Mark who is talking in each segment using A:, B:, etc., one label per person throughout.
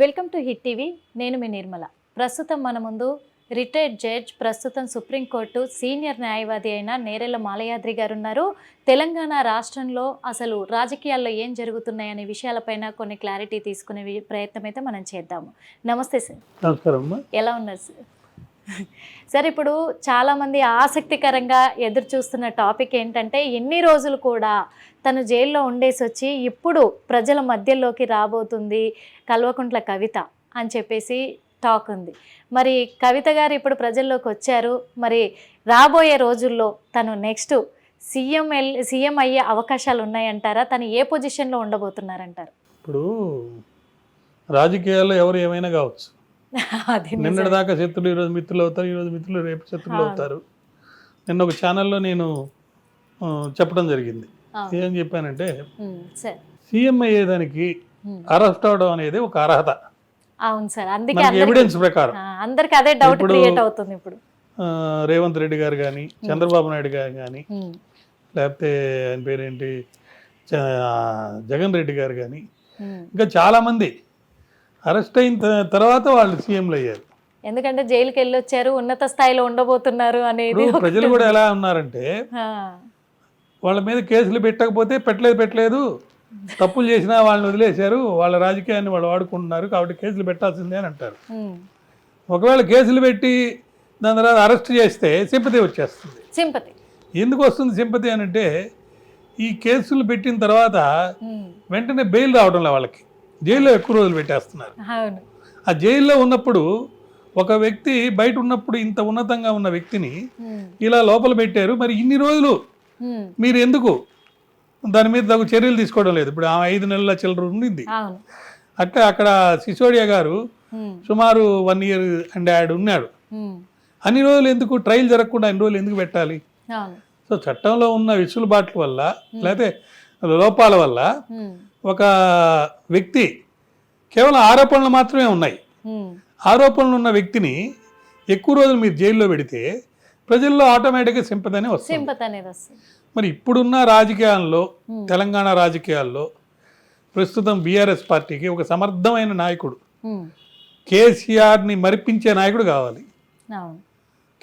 A: Welcome to hit TV. నేను మీ నిర్మల. ప్రస్తుతం మన ముందు రిటైర్డ్ జడ్జ్ ప్రస్తుతం సుప్రీంకోర్టు సీనియర్ న్యాయవాది అయిన నేరెల మాలయాద్రి గారు ఉన్నారు తెలంగాణ రాష్ట్రంలో అసలు రాజకీయాల్లో ఏం జరుగుతున్నాయనే విషయాలపైన కొన్ని క్లారిటీ తీసుకునే ప్రయత్నం అయితే మనం చేద్దాము. నమస్తే సార్.
B: నమస్కారం అమ్మా.
A: ఎలా ఉన్నారు సార్? సార్ ఇప్పుడు చాలామంది ఆసక్తికరంగా ఎదురు చూస్తున్న టాపిక్ ఏంటంటే ఎన్ని రోజులు కూడా తను జైల్లో ఉండేసి వచ్చి ఇప్పుడు ప్రజల మధ్యలోకి రాబోతుంది కల్వకుంట్ల కవిత అని చెప్పేసి టాక్ ఉంది. మరి కవిత గారు ఇప్పుడు ప్రజల్లోకి వచ్చారు. మరి రాబోయే రోజుల్లో తను నెక్స్ట్ సీఎం ఎల్ సీఎం అయ్యే అవకాశాలు ఉన్నాయంటారా? తను ఏ పొజిషన్లో ఉండబోతున్నారంటారు?
B: ఇప్పుడు రాజకీయాల్లో ఎవరు ఏమైనా కావచ్చు. నిన్నటి దాకా శత్రులు ఈరోజు మిత్రులు అవుతారు ఈరోజు మిత్రులు రేపు శత్రులు. అవుతారు. నిన్న ఒక ఛానల్లో నేను చెప్పడం జరిగింది. ఏం చెప్పానంటే సీఎం అయ్యేదానికి. అరెస్ట్ అవడం అనేది ఒక అర్హత.
A: అవును సార్ అందుకే
B: మనకి
A: అందరికి
B: ఎవిడెన్స్ ప్రకారం.
A: ఆ, అందరికి అదే డౌట్
B: ఇప్పుడు-
A: క్రియేట్ అవుతుంది ఇప్పుడు.
B: ఆ, రేవంత్ రెడ్డి గారు కానీ చంద్రబాబు నాయుడు గారు కానీ లేకపోతే ఆయన పేరేంటి జగన్ రెడ్డి గారు కానీ. ఇంకా చాలామంది అరెస్ట్ అయిన తర్వాత వాళ్ళు సీఎంలు అయ్యారు.
A: ఎందుకంటే జైలుకి వెళ్ళి వచ్చారు ఉన్నత స్థాయిలో ఉండబోతున్నారు అనేది
B: ప్రజలు కూడా ఎలా ఉన్నారంటే వాళ్ళ మీద కేసులు పెట్టకపోతే పెట్టలేదు పెట్టలేదు. తప్పులు చేసినా వాళ్ళని వదిలేశారు వాళ్ళ రాజకీయాన్ని వాళ్ళు వాడుకుంటున్నారు కాబట్టి కేసులు పెట్టాల్సిందే అని అంటారు. ఒకవేళ కేసులు పెట్టి దాని తర్వాత అరెస్ట్ చేస్తే సింపతి వచ్చేస్తుంది.
A: సింపతి.
B: ఎందుకు వస్తుంది సింపతి అని అంటే ఈ కేసులు పెట్టిన తర్వాత వెంటనే బెయిల్ రావడంలో వాళ్ళకి. జైల్లో ఎక్కువ రోజులు పెట్టేస్తున్నారు. ఆ జైల్లో ఉన్నప్పుడు ఒక వ్యక్తి బయట ఉన్నప్పుడు ఇంత ఉన్నతంగా ఉన్న వ్యక్తిని ఇలా లోపల పెట్టారు. మరి ఇన్ని రోజులు మీరు ఎందుకు దాని మీద తగు చర్యలు తీసుకోవడం లేదు. ఇప్పుడు ఆమె ఐదు నెలల చిల్లర ఉండింది. అట్లా అక్కడ సిసోడియా గారు సుమారు వన్ ఇయర్ అండ్ యాడ్ ఉన్నాడు. అన్ని రోజులు ఎందుకు? ట్రయల్ జరగకుండా అన్ని రోజులు ఎందుకు పెట్టాలి? సో చట్టంలో ఉన్న విసులుబాట్ల వల్ల లేకపోతే లోపాల వల్ల ఒక వ్యక్తి కేవలం ఆరోపణలు మాత్రమే ఉన్నాయి. ఆరోపణలు ఉన్న వ్యక్తిని ఎక్కువ రోజులు మీరు జైల్లో పెడితే ప్రజల్లో ఆటోమేటిక్గా సింపదని వస్తుంది.
A: సింపతి అనేది వస్తుంది.
B: మరి ఇప్పుడున్న రాజకీయాల్లో. తెలంగాణ రాజకీయాల్లో ప్రస్తుతం బీఆర్ఎస్ పార్టీకి ఒక సమర్థమైన నాయకుడు కేసీఆర్ని మరిపించే నాయకుడు కావాలి.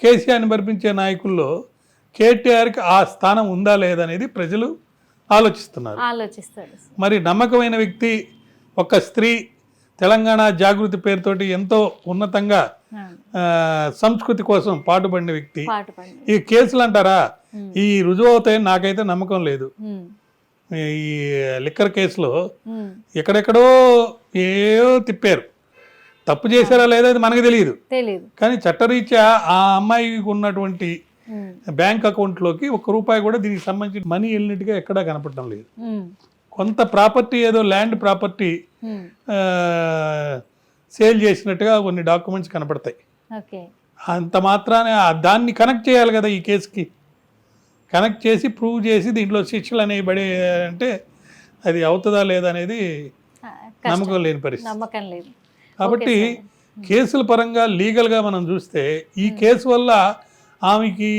B: కేసీఆర్ని మరిపించే నాయకుల్లో కేటీఆర్కి ఆ స్థానం ఉందా లేదనేది ప్రజలు ఆలోచిస్తున్నారు. మరి నమ్మకమైన వ్యక్తి ఒక స్త్రీ తెలంగాణ జాగృతి పేరుతోటి ఎంతో ఉన్నతంగా సంస్కృతి కోసం పాటుపడిన వ్యక్తి. ఈ కేసులు అంటారా. ఈ రుజువు అవుతాయని నాకైతే నమ్మకం లేదు. ఈ లిక్కర్ కేసులో ఎక్కడెక్కడో ఏయో తిప్పారు. తప్పు చేశారా లేదా అది మనకు తెలియదు. కానీ చట్టరీత్యా ఆ అమ్మాయికి ఉన్నటువంటి బ్యాంక్ అకౌంట్లోకి ఒక్క రూపాయి కూడా దీనికి సంబంధించి మనీ వెళ్ళినట్టుగా ఎక్కడా కనపడటం లేదు.
A: ఉమ్,
B: కొంత ప్రాపర్టీ ఏదో ల్యాండ్ ప్రాపర్టీ
A: ఉమ్,
B: సేల్ చేసినట్టుగా కొన్ని డాక్యుమెంట్స్ కనపడతాయి. అంత మాత్రానే దాన్ని కనెక్ట్ చేయాలి కదా ఈ కేసుకి. కనెక్ట్ చేసి ప్రూవ్ చేసి దీంట్లో శిక్షలు అనేవి పడే అంటే అది అవుతుందా లేదా అనేది. నమ్మకం లేని పరిస్థితి. కాబట్టి. కేసుల పరంగా లీగల్గా మనం చూస్తే ఈ కేసు వల్ల ఆమెకి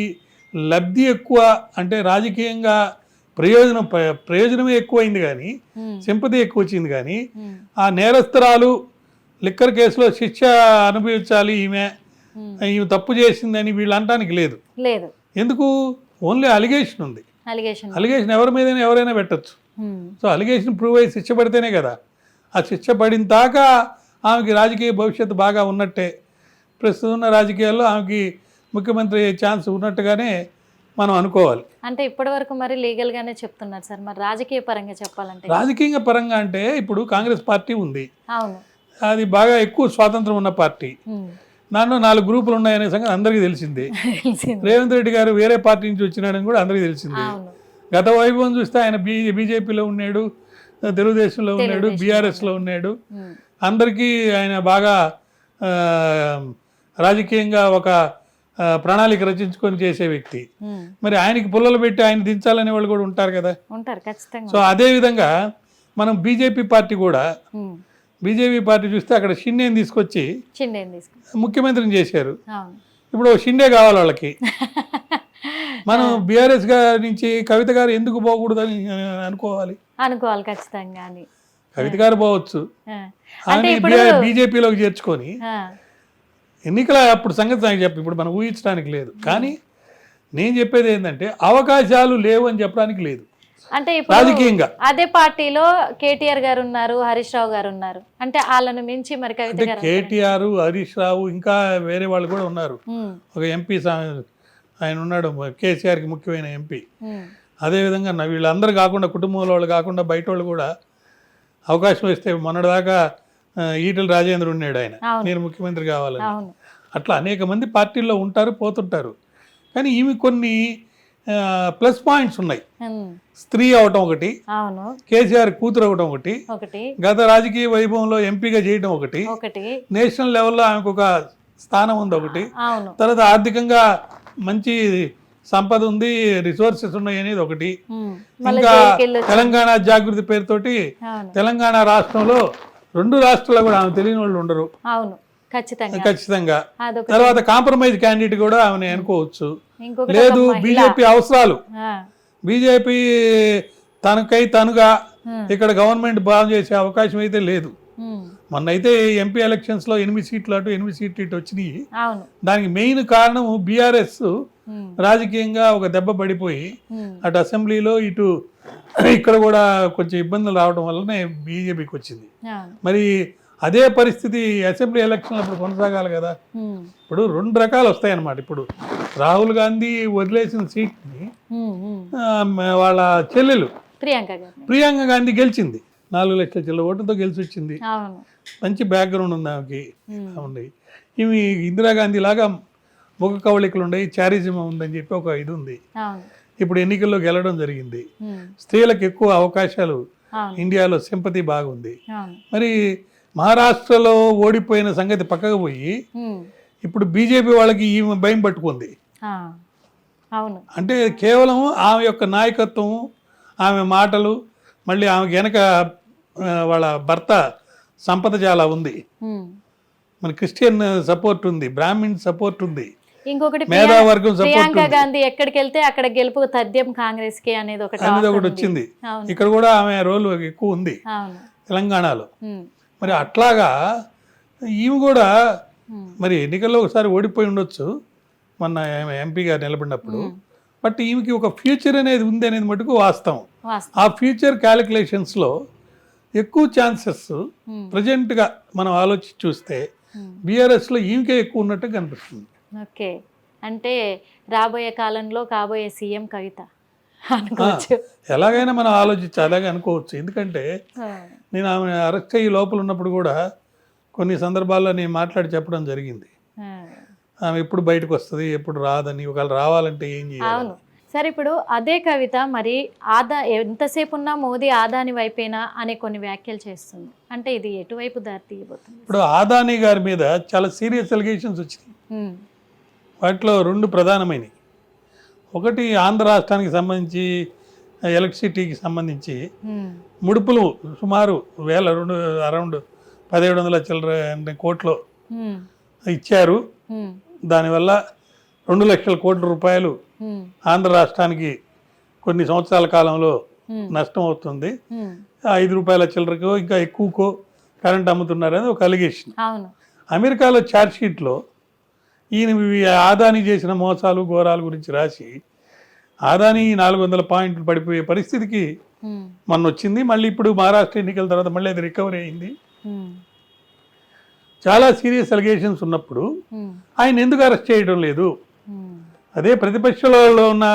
B: లబ్ధి ఎక్కువ అంటే రాజకీయంగా ప్రయోజనం ప్ర- ప్రయోజనమే ఎక్కువైంది కానీ
A: ఉమ్,
B: సింపతి ఎక్కువ వచ్చింది కానీ
A: ఉమ్,
B: ఆ నేరస్తురాలు లిక్కర్ కేసులో శిక్ష అనుభవించాలి ఈమె.
A: ఉమ్.
B: ఈమె తప్పు చేసిందని వీళ్ళు అనడానికి లేదు.
A: లేదు.
B: ఎందుకు? ఓన్లీ అలిగేషన్ ఉంది.
A: అలిగేషన్.
B: అలిగేషన్ ఎవరి మీదైనా ఎవరైనా పెట్టచ్చు. సో అలిగేషన్ ప్రూవ్ అయ్యి శిక్ష పడితేనే కదా. ఆ శిక్ష పడిన దాకా ఆమెకి రాజకీయ భవిష్యత్తు బాగా ఉన్నట్టే. ప్రస్తుతం ఉన్న రాజకీయాల్లో ఆమెకి ముఖ్యమంత్రి అయ్యే ఛాన్స్ ఉన్నట్టుగానే మనం అనుకోవాలి.
A: అంటే ఇప్పటి వరకు మరి లీగల్ గానే చెప్తున్నారు సార్. మరి రాజకీయ పరంగా చెప్పాలంటే?
B: రాజకీయ పరంగా అంటే ఇప్పుడు కాంగ్రెస్ పార్టీ ఉంది.
A: అవును.
B: అది బాగా ఎక్కువ స్వాతంత్రం ఉన్న పార్టీ. దాంట్లో నాలుగు గ్రూపులు ఉన్నాయనే సంగతి అందరికీ తెలిసింది. రేవంత్ రెడ్డి గారు వేరే పార్టీ నుంచి వచ్చినాడని కూడా అందరికీ తెలిసింది. గత వైభవం చూస్తే ఆయన బీ బీజేపీలో ఉన్నాడు తెలుగుదేశంలో ఉన్నాడు బీఆర్ఎస్లో ఉన్నాడు. అందరికీ ఆయన బాగా రాజకీయంగా ఒక ప్రణాళిక రచించుకొని చేసే వ్యక్తి. మరి ఆయనకి పుల్లలు పెట్టి ఆయన దించాలనే వాళ్ళు కూడా ఉంటారు కదా?
A: ఉంటారు ఖచ్చితంగా
B: సో అదే విధంగా మనం బీజేపీ పార్టీ కూడా. బీజేపీ పార్టీ చూస్తే అక్కడ షిండేని తీసుకొచ్చి ముఖ్యమంత్రిని చేశారు. ఇప్పుడు షిండే కావాలి వాళ్ళకి. మనం బీఆర్ఎస్ గారి నుంచి కవిత గారు ఎందుకు పోకూడదని అనుకోవాలి?
A: అనుకోవాలి ఖచ్చితంగా
B: కవిత గారు పోవచ్చు. బీజేపీలోకి చేర్చుకొని ఎన్నికల అప్పుడు సంగతి నాకు చెప్పి ఇప్పుడు మనం ఊహించడానికి లేదు. కానీ నేను చెప్పేది ఏంటంటే అవకాశాలు లేవు అని చెప్పడానికి లేదు.
A: అంటే
B: రాజకీయంగా.
A: అదే పార్టీలో కేటీఆర్ గారు ఉన్నారు హరీష్ రావు గారు ఉన్నారు. అంటే వాళ్ళను మించి మరి కవిత
B: కేటీఆర్ హరీష్ రావు ఇంకా వేరే వాళ్ళు కూడా ఉన్నారు. ఒక ఎంపీ ఆయన ఉన్నాడు కేసీఆర్కి ముఖ్యమైన ఎంపీ. అదేవిధంగా వీళ్ళందరూ కాకుండా కుటుంబంలో వాళ్ళు కాకుండా బయట వాళ్ళు కూడా అవకాశం ఇస్తే మొన్నటిదాకా ఈటల రాజేంద్ర ఉన్నాడు ఆయన. నేను ముఖ్యమంత్రి కావాలని. అట్లా అనేక మంది పార్టీల్లో ఉంటారు పోతుంటారు. కానీ ఇవి కొన్ని ప్లస్ పాయింట్స్ ఉన్నాయి. స్త్రీ అవటం ఒకటి కేసీఆర్ కూతురు అవటం ఒకటి గత రాజకీయ వైభవంలో ఎంపీగా చేయడం ఒకటి నేషనల్ లెవెల్లో ఆమెకు ఒక స్థానం ఉంది ఒకటి. తర్వాత ఆర్థికంగా మంచి సంపద ఉంది రిసోర్సెస్ ఉన్నాయి అనేది ఒకటి. ఇంకా తెలంగాణ జాగృతి పేరుతోటి తెలంగాణ రాష్ట్రంలో రెండు రాష్ట్రాల్లో కూడా ఆమె తెలియని వాళ్ళు ఉండరు.
A: ఖచ్చితంగా.
B: తర్వాత కాంప్రమైజ్ క్యాండిడేట్ కూడా ఆమెను అనుకోవచ్చు. లేదు. బీజేపీ అవసరాలు. బీజేపీ తనకై తనుగా ఇక్కడ గవర్నమెంట్ బాగు చేసే అవకాశం అయితే లేదు.
A: ఉమ్,
B: మొన్న అయితే ఎంపీ ఎలక్షన్స్లో ఎనిమిది సీట్లు అటు ఎనిమిది సీట్లు ఇటు వచ్చినాయి. దానికి మెయిన్ కారణం బీఆర్ఎస్ రాజకీయంగా ఒక దెబ్బ పడిపోయి అటు అసెంబ్లీలో ఇటు ఇక్కడ కూడా కొంచెం ఇబ్బందులు రావడం వల్లనే బీజేపీకి వచ్చింది. మరి అదే పరిస్థితి అసెంబ్లీ ఎలక్షన్ అప్పుడు కొనసాగాలి కదా. ఇప్పుడు రెండు రకాలు వస్తాయన్నమాట. ఇప్పుడు రాహుల్ గాంధీ వదిలేసిన సీట్ని వాళ్ళ చెల్లెలు
A: ప్రియాంక
B: గాంధీ. గెలిచింది. నాలుగు లక్షల చిల్ల ఓటుతో గెలిచి వచ్చింది మంచి బ్యాక్గ్రౌండ్ ఉంది ఆమెకి. ఉంది ఇవి ఇందిరాగాంధీ లాగా ముఖ కవళికలు ఉన్నాయి చారిజం ఉందని చెప్పి ఒక ఇది ఉంది. ఇప్పుడు ఎన్నికల్లో గెలవడం జరిగింది. స్త్రీలకు ఎక్కువ అవకాశాలు ఇండియాలో సింపతి బాగుంది. మరి మహారాష్ట్రలో ఓడిపోయిన సంగతి పక్కకు పోయి ఇప్పుడు బీజేపీ వాళ్ళకి ఈమె భయం పట్టుకుంది.
A: అవును.
B: అంటే కేవలం ఆమె యొక్క నాయకత్వం ఆమె మాటలు మళ్ళీ ఆమెకి వెనక వాళ్ళ భర్త సంపద చాలా ఉంది. మన క్రిస్టియన్ సపోర్ట్ ఉంది బ్రాహ్మిన్ సపోర్ట్ ఉంది
A: ఇంకొకటి
B: మేధావర్గం సపోర్ట్
A: ప్రియాంక గాంధీ ఎక్కడికి వెళ్తే అక్కడ గెలుపు తథ్యం కాంగ్రెస్కి అనేది ఒకటి
B: అనేది ఒకటి. వచ్చింది. ఇక్కడ కూడా ఆమె రోల్ ఎక్కువ ఉంది. తెలంగాణలో. మరి అట్లాగా ఈమె కూడా
A: ఉమ్,
B: మరి ఎన్నికల్లో ఒకసారి ఓడిపోయి ఉండొచ్చు. మొన్న ఎంపీగా నిలబడినప్పుడు.
A: ఉమ్.
B: బట్ ఈమెకి ఒక ఫ్యూచర్ అనేది ఉంది అనేది మటుకు వాస్తవం. ఆ ఫ్యూచర్ క్యాలిక్యులేషన్స్లో ఎక్కువ ఛాన్సెస్
A: ఉమ్,
B: ప్రజెంట్గా మనం ఆలోచించి చూస్తే. బీఆర్ఎస్లో ఈమెకే ఎక్కువ ఉన్నట్టు కనిపిస్తుంది.
A: ఓకే. అంటే రాబోయే కాలంలో కాబోయే సీఎం కవిత. అనుకోవచ్చు.
B: ఎలాగైనా మనం ఆలోచించి అలాగే అనుకోవచ్చు. ఎందుకంటే నేను ఆమె అరెస్ట్ అయ్యి లోపల ఉన్నప్పుడు కూడా కొన్ని సందర్భాల్లో నేను మాట్లాడి చెప్పడం జరిగింది. ఆమె ఎప్పుడు బయటకు వస్తుంది ఎప్పుడు రాదని ఒకవేళ రావాలంటే ఏం చేయాలి?
A: సరే ఇప్పుడు అదే కవిత మరి ఆదా ఎంతసేపు ఉన్నా మోదీ ఆదాని వైపేనా అనే కొన్ని వ్యాఖ్యలు చేస్తుంది. అంటే ఇది ఎటువైపు దారి తీయబోతుంది
B: ఇప్పుడు ఆదాని గారి మీద చాలా సీరియస్ ఎలిగేషన్స్ వచ్చినాయి. వాటిలో రెండు ప్రధానమైనవి. ఒకటి ఆంధ్ర రాష్ట్రానికి సంబంధించి ఎలక్ట్రిసిటీకి సంబంధించి ముడుపులు సుమారు వేల రెండు అరౌండ్ పదిహేడు వందల చిల్లర కోట్లు ఇచ్చారు. దానివల్ల రెండు లక్షల కోట్ల రూపాయలు ఆంధ్ర రాష్ట్రానికి కొన్ని సంవత్సరాల కాలంలో నష్టం అవుతుంది. ఐదు రూపాయల చిల్లరకో ఇంకా ఎక్కువకో కరెంట్ అమ్ముతున్నారని ఒక అలిగేషన్. అమెరికాలో ఛార్జ్ షీట్లో ఈయన ఆదాని చేసిన మోసాలు ఘోరాల గురించి రాసి ఆదాని నాలుగు వందల పాయింట్లు పడిపోయే పరిస్థితికి మొన్న వచ్చింది మళ్ళీ ఇప్పుడు మహారాష్ట్ర ఎన్నికల తర్వాత మళ్ళీ అది రికవరీ అయింది. చాలా సీరియస్ అలిగేషన్స్ ఉన్నప్పుడు ఆయన ఎందుకు అరెస్ట్ చేయడం లేదు? అదే ప్రతిపక్షంలో ఉన్న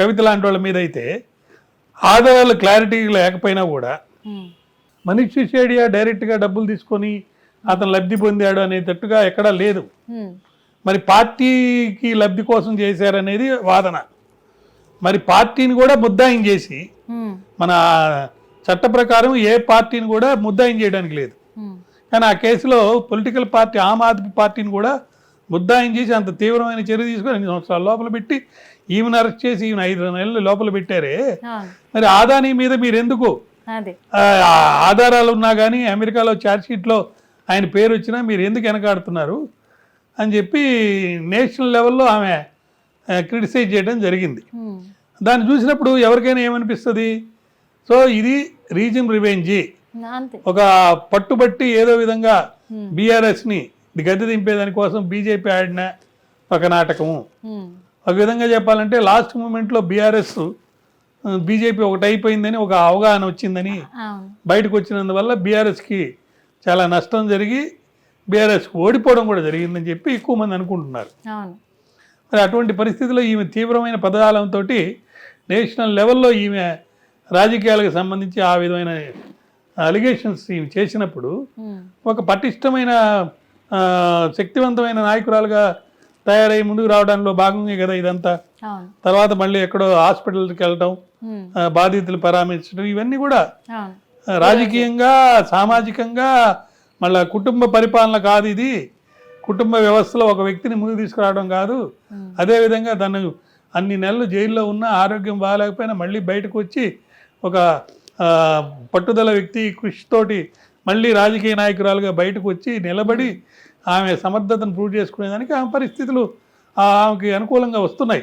B: కవిత లాంటి వాళ్ళ మీద అయితే ఆధారాలు క్లారిటీ లేకపోయినా కూడా మనీష్ సిసోడియా డైరెక్ట్గా డబ్బులు తీసుకొని అతను లబ్ధి పొందాడు అనేటట్టుగా ఎక్కడా లేదు. మరి పార్టీకి లబ్ధి కోసం చేశారనేది వాదన. మరి పార్టీని కూడా ముద్దాయం చేసి మన చట్ట ప్రకారం ఏ పార్టీని కూడా ముద్దాయం చేయడానికి లేదు. కానీ ఆ కేసులో పొలిటికల్ పార్టీ ఆమ్ ఆద్మీ పార్టీని కూడా ముద్దాయం చేసి అంత తీవ్రమైన చర్య తీసుకొని ఎన్ని సంవత్సరాల లోపల పెట్టి ఈమెను అరెస్ట్ చేసి ఈమెను ఐదు నెలలు లోపల పెట్టారే. మరి ఆదాని మీద మీరు ఎందుకు ఆధారాలు ఉన్నా కానీ అమెరికాలో ఛార్జ్షీట్లో ఆయన పేరు వచ్చినా మీరు ఎందుకు వెనకాడుతున్నారు అని చెప్పి నేషనల్ లెవెల్లో ఆమె క్రిటిసైజ్ చేయడం జరిగింది. దాన్ని చూసినప్పుడు ఎవరికైనా ఏమనిపిస్తుంది? సో ఇది రీజన్ రివెంజీ. ఒక పట్టుబట్టి ఏదో విధంగా. బీఆర్ఎస్ని గద్దె దింపేదాని కోసం బీజేపీ ఆడిన ఒక నాటకము. ఒక విధంగా చెప్పాలంటే లాస్ట్ మూమెంట్లో బీఆర్ఎస్ బీజేపీ ఒకటి అయిపోయిందని ఒక అవగాహన వచ్చిందని బయటకు వచ్చినందువల్ల బీఆర్ఎస్కి చాలా నష్టం జరిగి బీఆర్ఎస్ ఓడిపోవడం కూడా జరిగిందని చెప్పి ఎక్కువ మంది అనుకుంటున్నారు. మరి అటువంటి పరిస్థితిలో ఈమె తీవ్రమైన పదజాలంతో నేషనల్ లెవెల్లో ఈమె రాజకీయాలకు సంబంధించి ఆ విధమైన అలిగేషన్స్ ఈమె చేసినప్పుడు ఒక పటిష్టమైన శక్తివంతమైన నాయకురాలుగా తయారై ముందుకు రావడంలో భాగంగా కదా ఇదంతా. తర్వాత మళ్ళీ ఎక్కడో హాస్పిటల్కి వెళ్ళటం బాధితులు పరామర్శించడం ఇవన్నీ కూడా రాజకీయంగా సామాజికంగా మళ్ళా కుటుంబ పరిపాలన కాదు ఇది. కుటుంబ వ్యవస్థలో ఒక వ్యక్తిని ముందు తీసుకురావడం కాదు. అదేవిధంగా తను అన్ని నెలలు జైల్లో ఉన్న ఆరోగ్యం బాగాలేకపోయినా మళ్ళీ బయటకు వచ్చి ఒక పట్టుదల వ్యక్తి కృషితోటి మళ్ళీ రాజకీయ నాయకురాలుగా బయటకు వచ్చి నిలబడి ఆమె సమర్థతను ప్రూవ్ చేసుకునేదానికి ఆమె పరిస్థితులు ఆమెకి అనుకూలంగా వస్తున్నాయి.